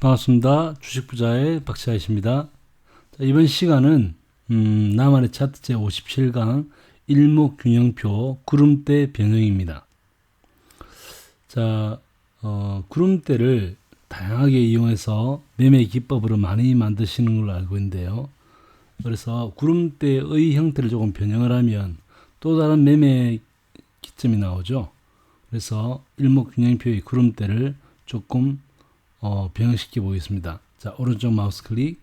반갑습니다. 주식부자의. 자, 이번 시간은 음, 나만의 차트 제 57강 일목균형표 구름대 변형입니다. 자, 어, 구름대를 다양하게 이용해서 매매 기법으로 많이 만드시는 걸로 알고 있는데요. 그래서 구름대의 형태를 조금 변형을 하면 또 다른 매매 기점이 나오죠. 그래서 일목균형표의 구름대를 조금 어, 변형시켜 보겠습니다. 자, 오른쪽 마우스 클릭.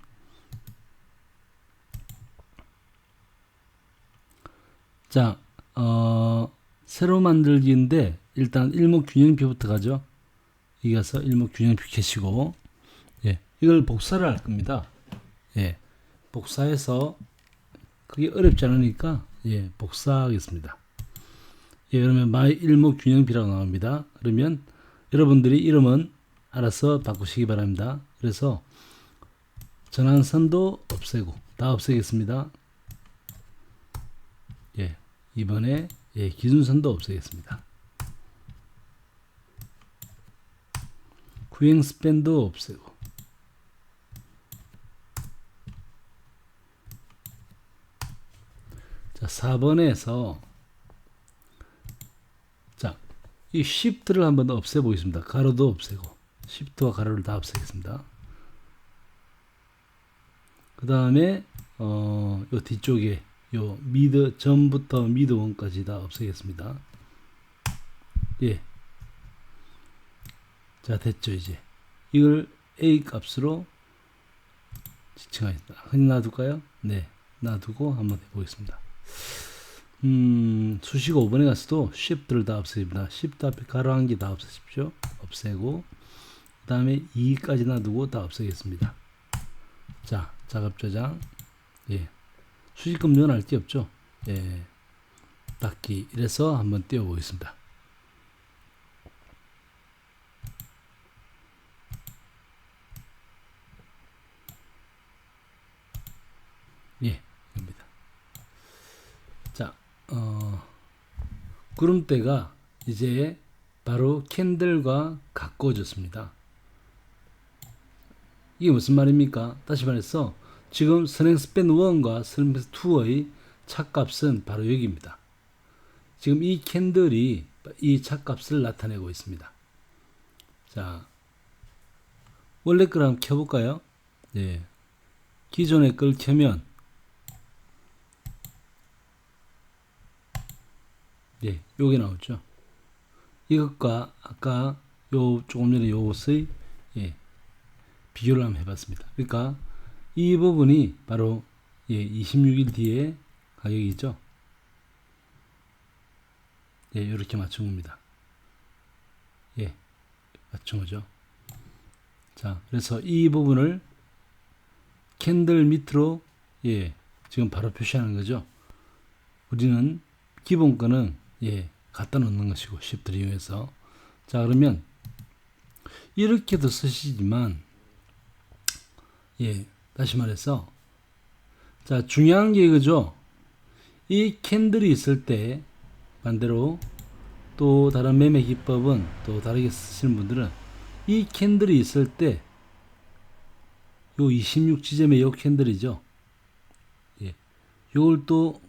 자, 어, 새로 만들기인데 일단 일목 균형표부터 가죠. 이기 가서 일목 균형표 계시고 예, 이걸 복사를 할 겁니다. 예, 복사해서 그게 어렵지 않으니까 예, 복사하겠습니다. 예, 그러면 마이 일목 균형표라고 나옵니다. 그러면 여러분들이 이름은 알아서 바꾸시기 바랍니다. 그래서 전환선도 없애고 다 없애겠습니다. 예, 이번에 예, 기준선도 없애겠습니다. 구행 스팬도 없애고 자 4번에서 자, 이 shift를 한번 없애보겠습니다. 가로도 없애고 시프트와 가로를 다 없애겠습니다. 그 다음에 어, 요 뒤쪽에 요 미드 전부터 미드 원까지 다 없애겠습니다. 예. 자 됐죠 이제 이걸 A 값으로 지칭하겠다. 흔히 놔둘까요? 네, 놔두고 한번 해보겠습니다. 음, 수식 5번에 가서도 shift를 다 없애입니다. shift 앞에 가로 한 개 다 없애십시오. 없애고 그 다음에 2까지 놔두고 다 없애겠습니다. 자, 작업 저장. 예. 수식금 연할 게 없죠. 예. 닫기. 이래서 한번 띄워보겠습니다. 예, 입니다. 자, 어, 구름대가 이제 바로 캔들과 가까워졌습니다. 이게 무슨 말입니까? 다시 말해서 지금 선행 스팬 1과 선행 스팬 2의 차값은 바로 여기입니다. 지금 이 캔들이 이 차값을 나타내고 있습니다. 자, 원래 걸 한번 켜볼까요? 네. 기존의 걸 켜면 예, 요게 나오죠. 이것과 아까 요 조금 전에 요것의 예, 비교를 한번 해봤습니다. 그러니까 이 부분이 바로 예, 26일 뒤에 가격이죠. 예, 이렇게 맞춘 겁니다. 예, 맞춘 거죠. 자, 그래서 이 부분을 캔들 밑으로 예, 지금 바로 표시하는 거죠. 우리는 기본 거는 예, 갖다 놓는 것이고 쉽트를 이용해서 자 그러면 이렇게도 쓰시지만 예 다시 말해서. 자 중요한 게 이거죠? 이 캔들이 있을 때 반대로 또 다른 매매 기법은 또 다르게 쓰시는 분들은 이 캔들이 있을 때 요 26지점의 요 캔들이죠. 예. 요걸 또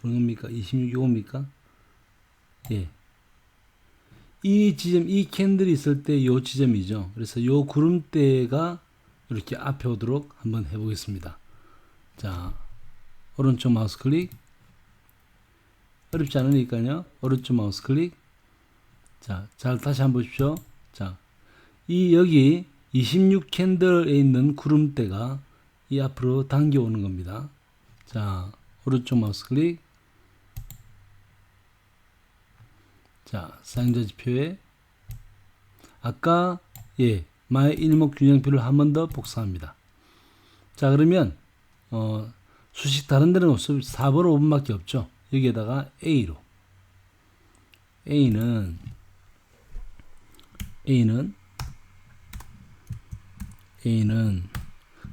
그런 겁니까? 26 요겁니까? 예. 이 지점, 이 캔들이 있을 때 요 지점이죠. 그래서 요 구름대가 이렇게 앞에 오도록 한번 해보겠습니다. 자, 오른쪽 마우스 클릭. 어렵지 않으니까요. 오른쪽 마우스 클릭. 자, 잘 다시 한번 보십시오. 자, 이 여기 26 캔들에 있는 구름대가 이 앞으로 당겨오는 겁니다. 자, 오른쪽 마우스 클릭. 자, 사용자 지표에 아까 예, 마의 일목균형표를 한 번 더 복사합니다. 자, 그러면 어, 수식 다른 데는 없어 4번 5번밖에 없죠. 여기에다가 A로 A는 A는 A는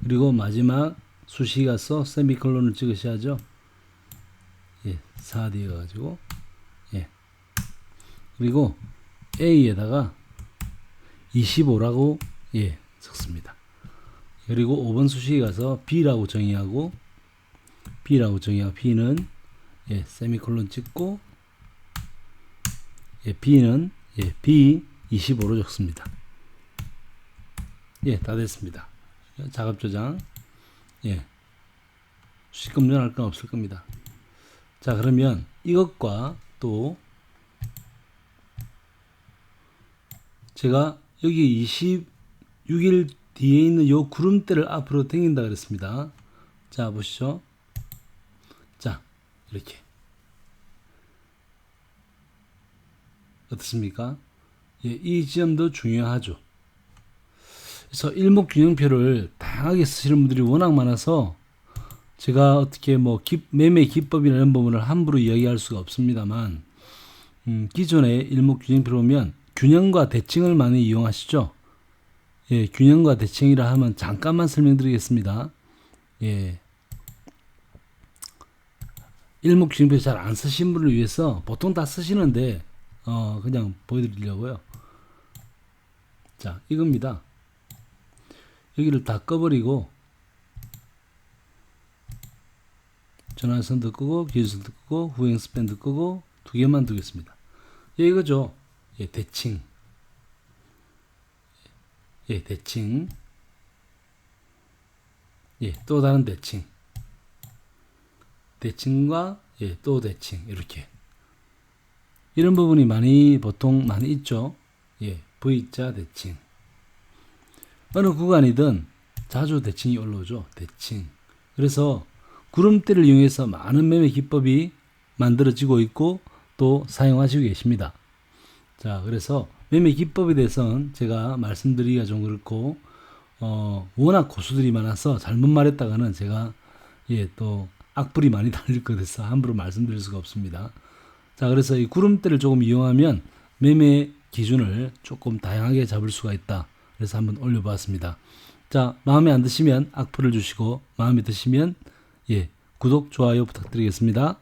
그리고 마지막 수식 가서 세미콜론을 찍으셔야죠. 예, 4 뒤에 가지고 그리고 A에다가 25라고 예, 적습니다. 그리고 5번 수식에 가서 B라고 정의하고 B라고 정의하고 B는 예, 세미콜론 찍고 예, B는 예, B 25로 적습니다. 예, 다 됐습니다. 작업 저장. 예. 수식 검증할 건 없을 겁니다. 자, 그러면 이것과 또 제가 여기 26일 뒤에 있는 요 구름대를 앞으로 당긴다 그랬습니다. 자, 보시죠. 자, 이렇게. 어떻습니까? 예, 이 지점도 중요하죠. 그래서 일목균형표를 다양하게 쓰시는 분들이 워낙 많아서 제가 어떻게 뭐 기, 매매 기법이나 이런 부분을 함부로 이야기할 수가 없습니다만 음, 기존의 일목균형표로 보면 균형과 대칭을 많이 이용하시죠. 예, 균형과 대칭이라 하면 잠깐만 설명드리겠습니다. 예. 일목균형표 잘 안 쓰신 분을 위해서 보통 다 쓰시는데 어, 그냥 보여드리려고요. 자, 이겁니다. 여기를 다 꺼버리고 전화선도 끄고 기술도 끄고 후행 스팬도 끄고 두 개만 두겠습니다. 예, 이거죠. 예, 대칭. 예, 대칭. 예, 또 다른 대칭. 대칭과 예, 또 대칭 이렇게 이런 부분이 많이 보통 많이 있죠. 예, V자 대칭. 어느 구간이든 자주 대칭이 올라오죠. 대칭. 그래서 구름대를 이용해서 많은 매매 기법이 만들어지고 있고 또 사용하시고 계십니다. 자, 그래서 매매 기법에 대해서는 제가 말씀드리기가 좀 그렇고, 어, 워낙 고수들이 많아서 잘못 말했다가는 제가, 예, 또 악플이 많이 달릴 것 같아서 함부로 말씀드릴 수가 없습니다. 자, 그래서 이 구름대를 조금 이용하면 매매 기준을 조금 다양하게 잡을 수가 있다. 그래서 한번 올려보았습니다. 자, 마음에 안 드시면 악플을 주시고, 마음에 드시면, 예, 구독, 좋아요 부탁드리겠습니다.